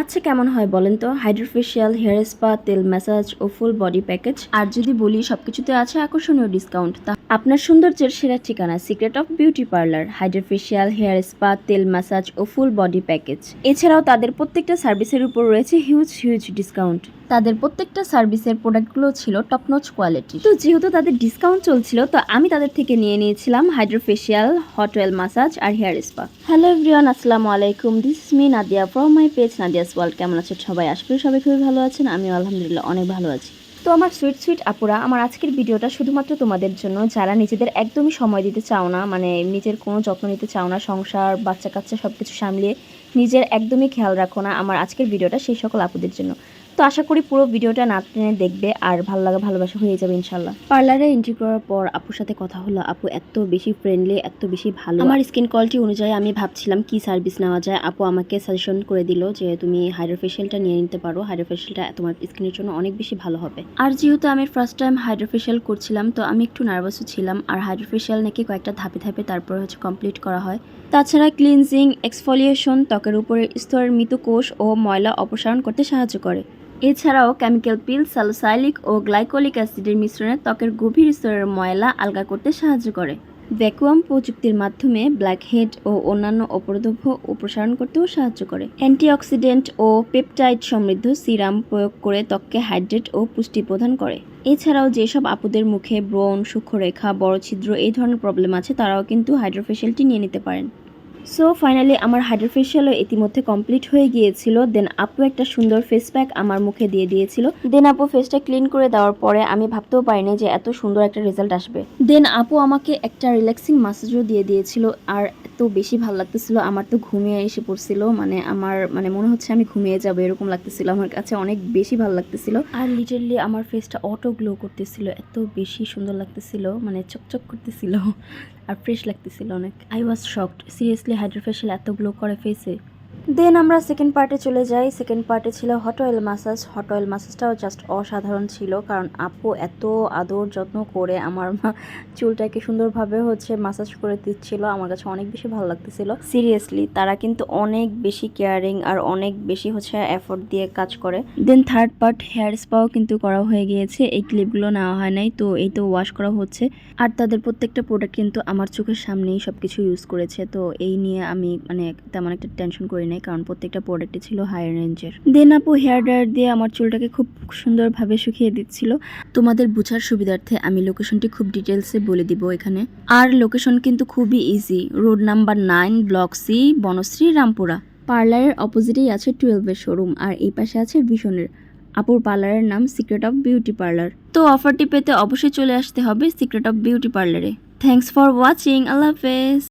আচ্ছা কেমন হয় বলেন তো? হাইড্রোফেশিয়াল, হেয়ার স্পা, তেল ম্যাসাজ ও ফুল বডি প্যাকেজ? আর যদি বলি সবকিছুতে আছে আকর্ষণীয় ডিসকাউন্ট, তা আপনার সৌন্দর্যের সেরা ঠিকানা, secret of beauty parlour, hydrofacial, hair spa, তেল ম্যাসাজ ও ফুল বডি প্যাকেজ। এছাড়াও তাদের প্রত্যেকটা সার্ভিসের উপর রয়েছে হিউজ হিউজ ডিসকাউন্ট। তাদের প্রত্যেকটা সার্ভিসের প্রোডাক্টগুলো ছিল টপ নচ কোয়ালিটি। তো যেহেতু তাদের ডিসকাউন্ট চলছিল, তো আমি তাদের থেকে নিয়ে নিয়েছিলাম হাইড্রোফেশিয়াল, হট অয়েল মাসাজ আর হেয়ার স্পা। হ্যালো এভরিওয়ান, আসসালামু আলাইকুম। This me Nadia from my page Nadia's world কেমন আছেন সবাই? করি সবাই খুবই ভালো আছেন। আমিও আলহামদুলিল্লাহ অনেক ভালো আছি। তো আমার সুইট সুইট আপুরা, আমার আজকের ভিডিওটা শুধুমাত্র তোমাদের জন্য। যারা নিজেদের একদমই সময় দিতে চাও না মানে নিজের কোনো যত্ন নিতে চাও না, সংসার বাচ্চা কাচ্চা সব কিছু সামলিয়ে নিজের একদমই খেয়াল রাখো না, আমার আজকের ভিডিওটা সেই সকল আপুদের জন্য। তো আশা করি পুরো ভিডিওটা না টেনে দেখবে আর ভালো লাগা ভালোবাসা হয়ে যাবে ইনশাল্লাহ পার্লারে এন্ট্রি করার পর আপুর সাথে কথা হলো আপু এত বেশি ফ্রেন্ডলি এত বেশি ভালো। আমার স্কিন কোয়ালিটি অনুযায়ী আমি ভাবছিলাম কি সার্ভিস নেওয়া যায়। আপু আমাকে সাজেশন করে দিল যে তুমি হাইড্রোফেশিয়ালটা নিয়ে নিতে পারো। হাইড্রোফেশিয়ালটা তোমার স্কিনের জন্য অনেক বেশি ভালো হবে। আর যেহেতু আমি ফার্স্ট টাইম হাইড্রোফেশিয়াল করছিলাম তো আমি একটু নার্ভাসও ছিলাম। আর হাইড্রোফেশিয়াল নাকি কয়েকটা ধাপে ধাপে তারপর হচ্ছে কমপ্লিট করা হয়। তাছাড়া ক্লিনজিং এক্সফোলিয়েশন ত্বকের উপরে স্তরের মৃত কোষ ও ময়লা অপসারণ করতে সাহায্য করে। এছাড়াও কেমিক্যাল পিল স্যালোসাইলিক ও গ্লাইকোলিক অ্যাসিডের মিশ্রণে ত্বকের গভীর স্তরের ময়লা আলগা করতে সাহায্য করে। ভ্যাকুয়াম প্রযুক্তির মাধ্যমে ব্ল্যাকহেড ও অন্যান্য অপরদ্রব্য অপসারণ করতেও সাহায্য করে। অ্যান্টিঅক্সিডেন্ট ও পেপটাইড সমৃদ্ধ সিরাম প্রয়োগ করে ত্বককে হাইড্রেট ও পুষ্টি প্রদান করে। এছাড়াও যেসব আপুদের মুখে ব্রণ, সূক্ষ্মরেখা, বড় ছিদ্র এই ধরনের প্রবলেম আছে, তারাও কিন্তু হাইড্রোফেশিয়ালটি নিয়ে নিতে পারেন। সো ফাইনালি আমার হাইড্রো ফেশিয়ালও ইতিমধ্যে কমপ্লিট হয়ে গিয়েছিল। দেন আপু একটা সুন্দর ফেস প্যাক আমার মুখে দিয়ে দিয়েছিল। দেন আপু ফেসটা ক্লিন করে দেওয়ার পরে আমি ভাবতেও পারিনি যে এত সুন্দর একটা রেজাল্ট আসবে। দেন আপু আমাকে একটা রিল্যাক্সিং মাসাজও দিয়ে দিয়েছিল। আর এত বেশি ভালো লাগতেছিল। আমার তো ঘুমিয়ে এসে পড়ছিল। মানে আমার মানে মনে হচ্ছে আমি ঘুমিয়ে যাব এরকম লাগতেছিল। আমার কাছে অনেক বেশি ভালো লাগতেছিল। আর লিটারলি আমার ফেসটা অটো গ্লো করতেছিল। এত বেশি সুন্দর লাগতেছিল। মানে চকচক করতেছিল। আর ফ্রেশ লাগতেছিল অনেক। I was shocked seriously hydrofacial এত গ্লো করে ফেসে দেন আমরা সেকেন্ড পার্টে চলে যাই। সেকেন্ড পার্টে ছিল hot oil massage hot oil মাসাজটাও just অসাধারণ ছিল, কারণ আপু এত আদর যত্ন করে আমার চুলটাকে সুন্দরভাবে হচ্ছে মাসাজ করে দিচ্ছিল। আমার কাছে অনেক বেশি ভালো লাগতেছিল। সিরিয়াসলি তারা কিন্তু অনেক বেশি কেয়ারিং আর অনেক বেশি হচ্ছে এফোর্ট দিয়ে কাজ করে। দেন থার্ড পার্ট হেয়ার স্পাও কিন্তু করা হয়ে গিয়েছে। এই ক্লিপগুলো নেওয়া হয় নাই, তো এই তো ওয়াশ করা হচ্ছে। আর তাদের প্রত্যেকটা প্রোডাক্ট কিন্তু আমার চোখের সামনেই সব কিছু ইউজ করেছে। তো এই নিয়ে আমি মানে তেমন একটা টেনশন করি নাই, কারণ প্রত্যেকটা প্রোডাক্টই ছিল হাই রেঞ্জের দেন আপু হেয়ার ড্রায়ার দিয়ে আমার চুলটাকে খুব সুন্দরভাবে শুকিয়ে দিচ্ছিল। তোমাদের বুঝার সুবিধার্থে আমি লোকেশনটি খুব ডিটেলসে বলে দিব এখানে। আর লোকেশন কিন্তু খুবই easy road number nine block C Banasree, Rampura. পার্লারের অপোজিটেই আছে টুয়েলভের শোরুম আর এই পাশে আছে ভীষণের। আপুর পার্লারের নাম সিক্রেট অফ বিউটি পার্লার তো অফারটি পেতে অবশ্যই চলে আসতে হবে সিক্রেট অফ বিউটি পার্লারে থ্যাঙ্কস ফর ওয়াচিং আল্লাহ হাফেজ।